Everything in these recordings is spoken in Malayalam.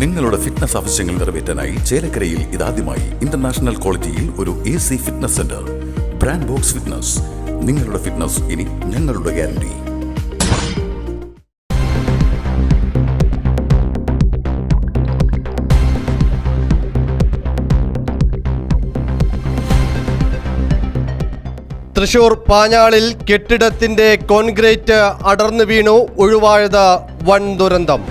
നിങ്ങളുടെ ഫിറ്റ്നസ് ആവശ്യങ്ങൾ നിറവേറ്റാനായി ചേലക്കരയിൽ ഇതാദ്യമായി ഇന്റർനാഷണൽ ക്വാളിറ്റിയിൽ ഒരു A C fitness centre brand box fitness നിങ്ങളുടെ ഫിറ്റ്നസ് ഇനി ഞങ്ങളുടെ ഗ്യാരണ്ടി തൃശൂർ പാഞ്ഞാളിൽ കെട്ടിടത്തിന്റെ കോൺക്രീറ്റ് അടർന്നു വീണു ഒഴിവായത് വൻ ദുരന്തം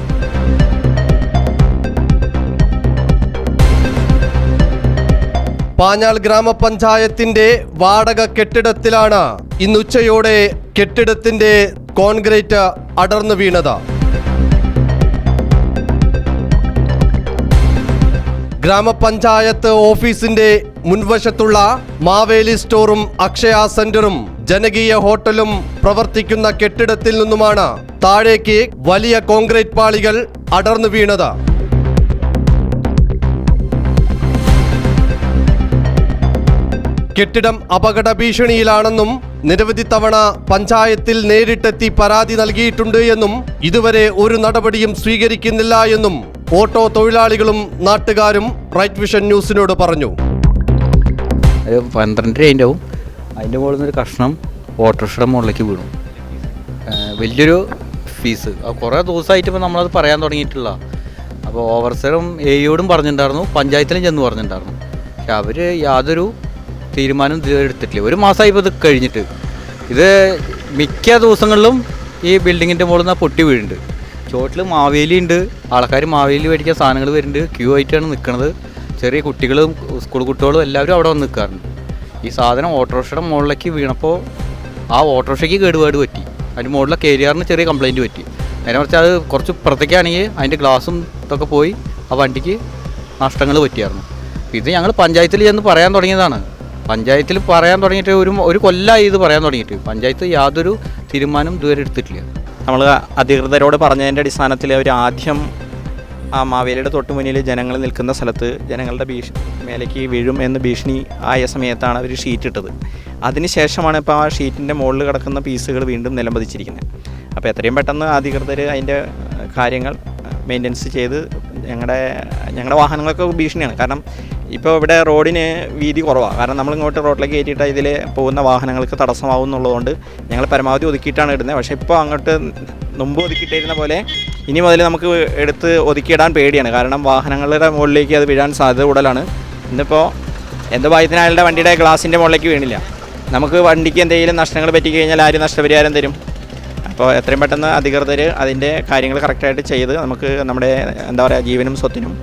പാഞ്ഞാൾ ഗ്രാമപഞ്ചായത്തിന്റെ വാടക കെട്ടിടത്തിലാണ് ഇന്നുച്ചയോടെ കെട്ടിടത്തിന്റെ കോൺക്രീറ്റ് അടർന്നു വീണത്. ഗ്രാമപഞ്ചായത്ത് ഓഫീസിന്റെ മുൻവശത്തുള്ള മാവേലി സ്റ്റോറും അക്ഷയ സെന്ററും ജനകീയ ഹോട്ടലും പ്രവർത്തിക്കുന്ന കെട്ടിടത്തിൽ നിന്നുമാണ് താഴേക്ക് വലിയ കോൺക്രീറ്റ് പാളികൾ അടർന്നു വീണത്. കെട്ടിടം അപകട ഭീഷണിയിലാണെന്നും നിരവധി തവണ പഞ്ചായത്തിൽ നേരിട്ടെത്തി പരാതി നൽകിയിട്ടുണ്ട് എന്നും ഇതുവരെ ഒരു നടപടിയും സ്വീകരിക്കുന്നില്ല എന്നും ഓട്ടോ തൊഴിലാളികളും നാട്ടുകാരും റൈറ്റ് വിഷൻ ന്യൂസിനോട് പറഞ്ഞു. പന്ത്രണ്ട് അതിന്റെ അതിന്റെ മുകളിൽ നിന്നൊരു കഷ്ണം ഓട്ടോറിക്ഷയുടെ മുകളിലേക്ക് വീണു. വലിയൊരു ഫീസ്. കുറേ ദിവസമായിട്ട് ഇപ്പോൾ നമ്മളത് പറയാൻ തുടങ്ങിയിട്ടില്ല അപ്പോൾ ഓവർസറും എയോടും പറഞ്ഞിട്ടുണ്ടായിരുന്നു. പഞ്ചായത്തിലും ചെന്ന് പറഞ്ഞിട്ടുണ്ടായിരുന്നു. പക്ഷെ അവർ യാതൊരു തീരുമാനം ഇതുവരെ എടുത്തിട്ടില്ല. ഒരു മാസമായി ഇപ്പോൾ ഇത് കഴിഞ്ഞിട്ട്. ഇത് മിക്ക ദിവസങ്ങളിലും ഈ ബിൽഡിങ്ങിന്റെ മുകളിൽ നിന്ന് പൊട്ടി വീഴുന്നുണ്ട്. ചോട്ടിൽ മാവേലി ഉണ്ട്. ആൾക്കാർ മാവേലി മേടിക്കാൻ സാധനങ്ങൾ വരുന്നുണ്ട്. ക്യൂ ആയിട്ടാണ് നിൽക്കുന്നത് ചെറിയ കുട്ടികളും സ്കൂൾ കുട്ടികളും എല്ലാവരും അവിടെ വന്ന് നിൽക്കാറുണ്ട് ഈ സാധനം ഓട്ടോറിക്ഷയുടെ മുകളിലേക്ക് വീണപ്പോൾ ആ ഓട്ടോറിക്ഷയ്ക്ക് കേടുപാട് പറ്റി. അതിന്റെ മുകളിലെ കേരിയാറിന് ചെറിയ കംപ്ലൈന്റ് പറ്റി. നേരെ മറിച്ച് അത് കുറച്ച് പുറത്തേക്കാണെങ്കിൽ അതിന്റെ ഗ്ലാസും ഇതൊക്കെ പോയി ആ വണ്ടിക്ക് നഷ്ടങ്ങൾ പറ്റിയായിരുന്നു. ഇത് ഞങ്ങൾ പഞ്ചായത്തിൽ ചെന്ന് പറയാൻ തുടങ്ങിയതാണ്. പഞ്ചായത്തിൽ പറയാൻ തുടങ്ങിയിട്ട് ഒരു ഒരു കൊല്ലമായി ഇത് പറയാൻ തുടങ്ങിയിട്ട്. പഞ്ചായത്ത് യാതൊരു തീരുമാനം ഇതുവരെ എടുത്തിട്ടില്ല. നമ്മൾ അധികൃതരോട് പറഞ്ഞതിന്റെ അടിസ്ഥാനത്തിൽ അവർ ആദ്യം ആ മാവേലിയുടെ തൊട്ട് മുന്നിൽ ജനങ്ങൾ നിൽക്കുന്ന സ്ഥലത്ത് ജനങ്ങളുടെ ഭീഷ മേലേക്ക് വീഴും എന്ന് ഭീഷണി ആയ സമയത്താണ് അവർ ഷീറ്റ് ഇട്ടത്. അതിനുശേഷമാണ് ഇപ്പോൾ ആ ഷീറ്റിന്റെ മുകളിൽ കിടക്കുന്ന പീസുകൾ വീണ്ടും നിലംപതിച്ചിരിക്കുന്നത്. അപ്പോൾ എത്രയും പെട്ടെന്ന് അധികൃതർ അതിന്റെ കാര്യങ്ങൾ മെയിന്റനൻസ് ചെയ്ത് ഞങ്ങളുടെ ഞങ്ങളുടെ വാഹനങ്ങളൊക്കെ ഭീഷണിയാണ്. കാരണം ഇപ്പോൾ ഇവിടെ റോഡിന് വീതി കുറവാണ്. കാരണം നമ്മൾ ഇങ്ങോട്ട് റോഡിലേക്ക് കയറ്റിയിട്ട് ഇതിൽ പോകുന്ന വാഹനങ്ങൾക്ക് തടസ്സമാവും എന്നുള്ളതുകൊണ്ട് ഞങ്ങൾ പരമാവധി ഒതുക്കിയിട്ടാണ് ഇടുന്നത്. പക്ഷേ ഇപ്പോൾ അങ്ങോട്ട് മുമ്പ് ഒതുക്കിയിട്ടിരുന്ന പോലെ ഇനി മുതൽ നമുക്ക് എടുത്ത് ഒതുക്കിയിടാൻ പേടിയാണ്. കാരണം വാഹനങ്ങളുടെ മുകളിലേക്ക് അത് വീഴാൻ സാധ്യത കൂടുതലാണ്. ഇന്നിപ്പോൾ എന്ത് ഭാഗ്യത്തിന് വണ്ടിയുടെ ഗ്ലാസിന്റെ മുകളിലേക്ക് വീണില്ല. നമുക്ക് വണ്ടിക്ക് എന്തെങ്കിലും നഷ്ടങ്ങൾ പറ്റി കഴിഞ്ഞാൽ ആര് നഷ്ടപരിഹാരം തരും? അപ്പോൾ എത്രയും പെട്ടെന്ന് അധികൃതർ അതിന്റെ കാര്യങ്ങൾ കറക്റ്റായിട്ട് ചെയ്ത് നമുക്ക് നമ്മുടെ എന്താ പറയുക ജീവനും സ്വത്തിനും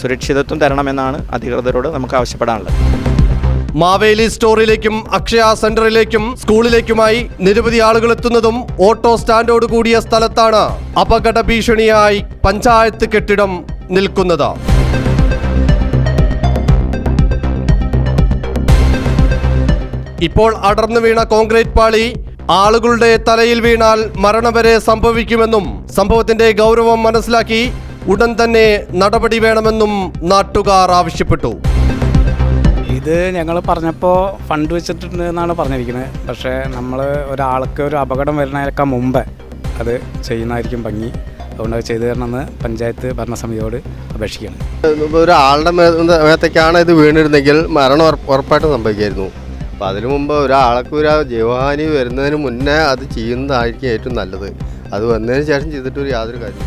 സുരക്ഷിതത്വം തരണമെന്നാണ് അധികൃതരോട് നമുക്ക് ആവശ്യപ്പെടാനുള്ളത്. മാവേലി സ്റ്റോറിലേക്കും അക്ഷയ സെന്ററിലേക്കും സ്കൂളിലേക്കുമായി നിരവധി ആളുകൾ എത്തുന്നതും ഓട്ടോ സ്റ്റാൻഡോട് കൂടിയ സ്ഥലത്താണ് അപകട ഭീഷണിയായി പഞ്ചായത്ത് കെട്ടിടം നിൽക്കുന്നത്. ഇപ്പോൾ അടർന്നു വീണ കോൺക്രീറ്റ് പാളി ആളുകളുടെ തലയിൽ വീണാൽ മരണം വരെ സംഭവിക്കുമെന്നും സംഭവത്തിന്റെ ഗൗരവം മനസ്സിലാക്കി ഉടൻ തന്നെ നടപടി വേണമെന്നും നാട്ടുകാർ ആവശ്യപ്പെട്ടു. ഇത് ഞങ്ങൾ പറഞ്ഞപ്പോൾ ഫണ്ട് വെച്ചിട്ടുണ്ട് എന്നാണ് പറഞ്ഞിരിക്കുന്നത്. പക്ഷേ നമ്മൾ ഒരാൾക്ക് ഒരു അപകടം വരുന്നതിനേക്കാൾ മുമ്പ് അത് ചെയ്യുന്നതായിരിക്കും ഭംഗി. അതുകൊണ്ട് അത് ചെയ്തു തരണമെന്ന് പഞ്ചായത്ത് ഭരണസമിതിയോട് അപേക്ഷിക്കണം ഒരാളുടെ മേത്തേക്കാണ് ഇത് വീണിരുന്നെങ്കിൽ മരണം ഉറപ്പായിട്ട് സംഭവിക്കായിരുന്നു. അപ്പോൾ അതിനു മുമ്പ് ഒരാൾക്ക് ഒരു ജീവഹാനി വരുന്നതിന് മുന്നേ അത് ചെയ്യുന്നതായിരിക്കും ഏറ്റവും നല്ലത്. അത് വന്നതിന് ശേഷം ചെയ്തിട്ട് ഒരു യാതൊരു കാര്യം